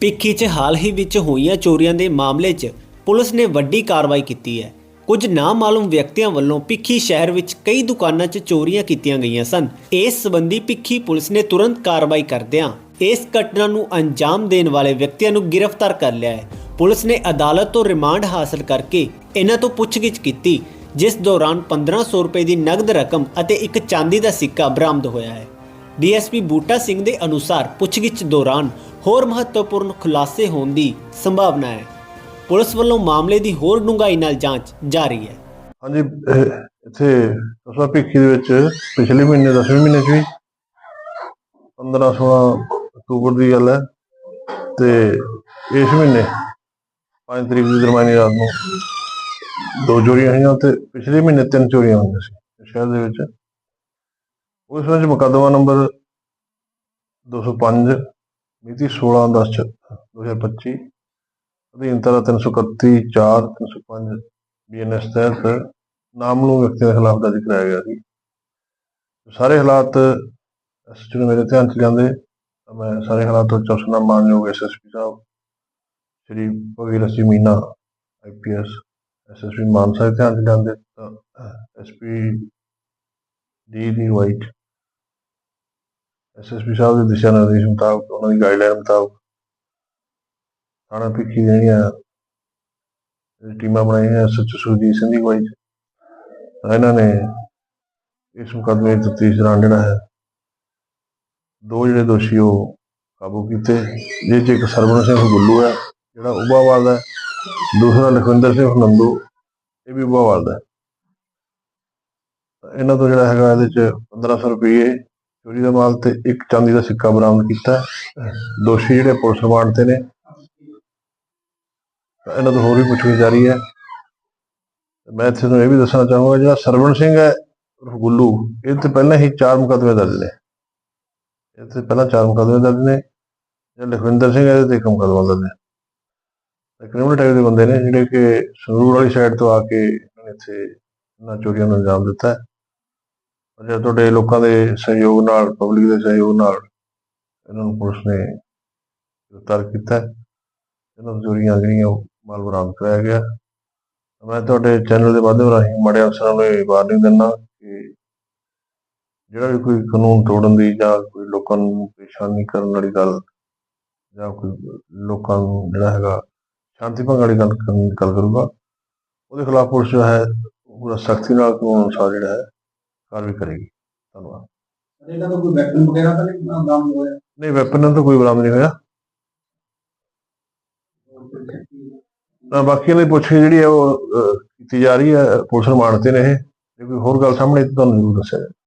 ਭਿੱਖੀ 'ਚ ਹਾਲ ਹੀ ਵਿੱਚ ਹੋਈਆਂ ਚੋਰੀਆਂ ਦੇ ਮਾਮਲੇ 'ਚ ਪੁਲਿਸ ਨੇ ਵੱਡੀ ਕਾਰਵਾਈ ਕੀਤੀ ਹੈ। ਕੁਝ ਨਾਮਾਲੂਮ ਵਿਅਕਤੀਆਂ ਵੱਲੋਂ ਭਿੱਖੀ ਸ਼ਹਿਰ ਵਿੱਚ ਕਈ ਦੁਕਾਨਾਂ 'ਚ ਚੋਰੀਆਂ ਕੀਤੀਆਂ ਗਈਆਂ ਸਨ। ਇਸ ਸੰਬੰਧੀ ਭਿੱਖੀ ਪੁਲਿਸ ਨੇ ਤੁਰੰਤ ਕਾਰਵਾਈ ਕਰਦਿਆਂ ਇਸ ਘਟਨਾ ਨੂੰ ਅੰਜਾਮ ਦੇਣ ਵਾਲੇ ਵਿਅਕਤੀਆਂ ਨੂੰ ਗ੍ਰਿਫਤਾਰ ਕਰ ਲਿਆ ਹੈ। ਪੁਲਿਸ ਨੇ ਅਦਾਲਤ ਤੋਂ ਰਿਮਾਂਡ ਹਾਸਲ ਕਰਕੇ ਇਹਨਾਂ ਤੋਂ ਪੁੱਛਗਿੱਛ ਕੀਤੀ, ਜਿਸ ਦੌਰਾਨ 1500 ਰੁਪਏ ਦੀ ਨਗਦ ਰਕਮ ਅਤੇ ਇੱਕ ਚਾਂਦੀ ਦਾ ਸਿੱਕਾ ਬਰਾਮਦ ਹੋਇਆ ਹੈ। ਡੀਐਸਪੀ ਬੂਟਾ ਸਿੰਘ ਦੇ ਅਨੁਸਾਰ ਪੁੱਛਗਿੱਛ ਦੌਰਾਨ ਹੋਰ ਮਹੱਤਵਪੂਰਨ ਖੁਲਾਸੇ ਹੋਣ ਦੀ ਸੰਭਾਵਨਾ ਹੈ। ਪੁਲਿਸ ਵੱਲੋਂ ਮਾਮਲੇ ਦੀ ਹੋਰ ਡੂੰਘਾਈ ਨਾਲ ਜਾਂਚ ਜਾਰੀ ਹੈ। ਹਾਂਜੀ, ਇਹ ਇੱਥੇ ਕਸਬਾ ਭਿੱਖੀ ਦੇ ਵਿੱਚ ਪਿਛਲੇ ਮਹੀਨੇ 10ਵੇਂ ਮਹੀਨੇ 'ਚ ਵੀ 15 16 ਅਕਤੂਬਰ ਦੀ ਗੱਲ ਹੈ ਤੇ ਇਸ ਮਹੀਨੇ 5 ਤਰੀਕ ਦੀ ਦਰਮਿਆਨੀ ਰਾਤ ਨੂੰ ਦੋ ਚੋਰੀਆਂ ਹੋਈਆਂ ਤੇ ਪਿਛਲੇ ਮਹੀਨੇ ਤਿੰਨ ਚੋਰੀਆਂ ਹੋਈਆਂ ਸੀ ਸ਼ਹਿਰ ਦੇ ਵਿੱਚ। ਉਸ ਵਿੱਚ ਮੁਕੱਦਮਾ ਨੰਬਰ 205 ਮਿਤੀ 16 10 2025 ਅਧੀਨ ਧਾਰਾ 331 4 305 ਬੀਐਨਐਸ ਤਹਿਤ ਨਾਮਲੂ ਵਿਅਕਤੀਆਂ ਦੇ ਖਿਲਾਫ ਦਰਜ ਕਰਾਇਆ ਗਿਆ ਸੀ। ਸਾਰੇ ਹਾਲਾਤ ਐਸਐਚਓ ਮੇਰੇ ਧਿਆਨ ਚ ਲਿਆਂਦੇ ਤਾਂ ਮੈਂ ਸਾਰੇ ਹਾਲਾਤ ਤੋਂ ਚੌਕਸਨਾ ਮਾਨਯੋਗ ਐਸਐਸਪੀ ਸਾਹਿਬ, ਸ਼੍ਰੀ ਭਗੀਰਥ ਸਿੰਘ ਮੀਨਾ ਆਈਪੀਐਸ ਐਸਐਸਪੀ ਮਾਨਸਾ ਧਿਆਨ ਚ ਲਿਆਂਦੇ ਤਾਂ ਐਸਪੀ ਡੀ ਡੀ ਵਾਈਟ ਐਸਐਸਪੀ ਸਾਹਿਬ ਦੇ ਦਿਸ਼ਾ ਨਿਰਦੇਸ਼ ਮੁਤਾਬਕ, ਉਹਨਾਂ ਦੀ ਗਾਈਡਲਾਈਨ ਮੁਤਾਬਕ ਥਾਣਾ ਭਿੱਖੀ ਜਿਹੜੀਆਂ ਟੀਮਾਂ ਬਣਾਈਆਂ ਸੱਚ ਸੁਰਜੀਤ ਸਿੰਘ ਦੀ ਅਗਵਾਈ ਇਹਨਾਂ ਨੇ ਇਸ ਮੁਕੱਦਮੇ ਦੀ ਤਫਤੀਸ਼ ਦੌਰਾਨ ਜਿਹੜਾ ਹੈ, ਦੋ ਜਿਹੜੇ ਦੋਸ਼ੀ ਉਹ ਕਾਬੂ ਕੀਤੇ। ਜਿਹ 'ਚ ਇੱਕ ਸਰਵਣ ਸਿੰਘ ਗੁੱਲੂ ਹੈ, ਜਿਹੜਾ ਉਬਾਵਾਲ ਦਾ ਹੈ। ਦੂਸਰਾ ਲਖਵਿੰਦਰ ਸਿੰਘ ਨੰਦੂ, ਇਹ ਵੀ ਉਬਾਵਾਲ ਦਾ ਹੈ। ਇਹਨਾਂ ਤੋਂ ਜਿਹੜਾ ਹੈਗਾ ਇਹਦੇ 'ਚ 1500 ਰੁਪਏ ਚੋਰੀ ਦਾ ਮਾਲ ਤੇ ਇੱਕ ਚਾਂਦੀ ਦਾ ਸਿੱਕਾ ਬਰਾਮਦ ਕੀਤਾ। ਦੋਸ਼ੀ ਜਿਹੜੇ ਪੁਲਿਸ ਰਿਮਾਂਡ ਤੇ ਨੇ। ਇਹਨਾਂ ਤੋਂ ਹੋਰ ਵੀ ਪੁੱਛਗਿੱਛ ਜਾਰੀ ਹੈ। ਮੈਂ ਇੱਥੇ ਤੁਹਾਨੂੰ ਇਹ ਵੀ ਦੱਸਣਾ ਚਾਹੂੰਗਾ, ਜਿਹੜਾ ਸਰਵਣ ਸਿੰਘ ਹੈ, ਉਰਫ ਗੁੱਲੂ, ਇਹ ਤੇ ਪਹਿਲਾਂ ਹੀ ਚਾਰ ਮੁਕੱਦਮੇ ਦਰਜ ਨੇ। ਇਹ ਤੇ ਪਹਿਲਾਂ ਚਾਰ ਮੁਕੱਦਮੇ ਦਰਜ ਨੇ। ਜਿਹੜਾ ਲਖਵਿੰਦਰ ਸਿੰਘ ਹੈ ਤੇ ਇੱਕ ਮੁਕੱਦਮਾ ਦਰਜ ਨੇ ਇਹ ਕ੍ਰਿਮੀਨਲ ਟਾਈਪ ਦੇ ਬੰਦੇ ਨੇ, ਜਿਹੜੇ ਕਿ ਸੰਗਰੂਰ ਵਾਲੀ ਸਾਈਡ ਤੋਂ ਆ ਕੇ ਇਹਨਾਂ ਨੇ ਇੱਥੇ ਇਹਨਾਂ ਚੋਰੀਆਂ ਨੂੰ ਅੰਜਾਮ ਦਿੱਤਾ ਹੈ ਤੁਹਾਡੇ ਲੋਕਾਂ ਦੇ ਸਹਿਯੋਗ ਨਾਲ ਪਬਲਿਕ ਦੇ ਸਹਿਯੋਗ ਨਾਲ ਇਹਨਾਂ ਨੂੰ ਪੁਲਿਸ ਨੇ ਗ੍ਰਿਫਤਾਰ ਕੀਤਾ ਇਹਨਾਂ ਤੋਂ ਚੋਰੀਆਂ ਜਿਹੜੀਆਂ ਉਹ ਮਾਲ ਬਰਾਮਦ ਕਰਾਇਆ ਗਿਆ। ਮੈਂ ਤੁਹਾਡੇ ਚੈਨਲ ਦੇ ਮਾਧਿਅਮ ਰਾਹੀਂ ਮਾੜੇ ਅਫਸਰਾਂ ਨੂੰ ਇਹ ਵਾਰਨਿੰਗ ਦਿੰਦਾ ਕਿ ਜਿਹੜਾ ਵੀ ਕੋਈ ਕਾਨੂੰਨ ਤੋੜਨ ਦੀ ਜਾਂ ਕੋਈ ਲੋਕਾਂ ਨੂੰ ਪਰੇਸ਼ਾਨੀ ਕਰਨ ਵਾਲੀ ਗੱਲ ਜਾਂ ਕੋਈ ਲੋਕਾਂ ਨੂੰ ਜਿਹੜਾ ਹੈਗਾ ਸ਼ਾਂਤੀ ਭੰਗ ਵਾਲੀ ਗੱਲ ਕਰਨ ਗੱਲ ਕਰੂਗਾ, ਉਹਦੇ ਖਿਲਾਫ ਪੁਲਿਸ ਜੋ ਹੈ, ਉਹ ਪੂਰਾ ਸਖਤੀ ਨਾਲ ਕਾਨੂੰਨ ਅਨੁਸਾਰ ਜਿਹੜਾ ਹੈ ਕਾਰਵਾਈ ਕਰੇਗੀ। ਧੰਨਵਾਦ। ਇਹਨਾਂ ਕੋਈ ਵੈਪਨ ਵਗੈਰਾ ਤਾਂ ਨਹੀਂ ਬਰਾਮਦ ਹੋਇਆ? ਨਹੀਂ ਵੈਪਨ ਤਾਂ ਕੋਈ ਬਰਾਮਦ ਨਹੀਂ ਹੋਇਆ। ਤਾਂ ਬਾਕੀ ਦੀ ਪੁੱਛਗਿੱਛ ਜਿਹੜੀ ਹੈ ਉਹ ਕੀਤੀ ਜਾ ਰਹੀ ਹੈ ਪੁਲਿਸ ਰਿਮਾਂਡ ਤੇ ਨੇ ਇਹ। ਜੇ ਕੋਈ ਹੋਰ ਗੱਲ ਸਾਹਮਣੇ ਤੁਹਾਨੂੰ ਜ਼ਰੂਰ ਦੱਸਿਆ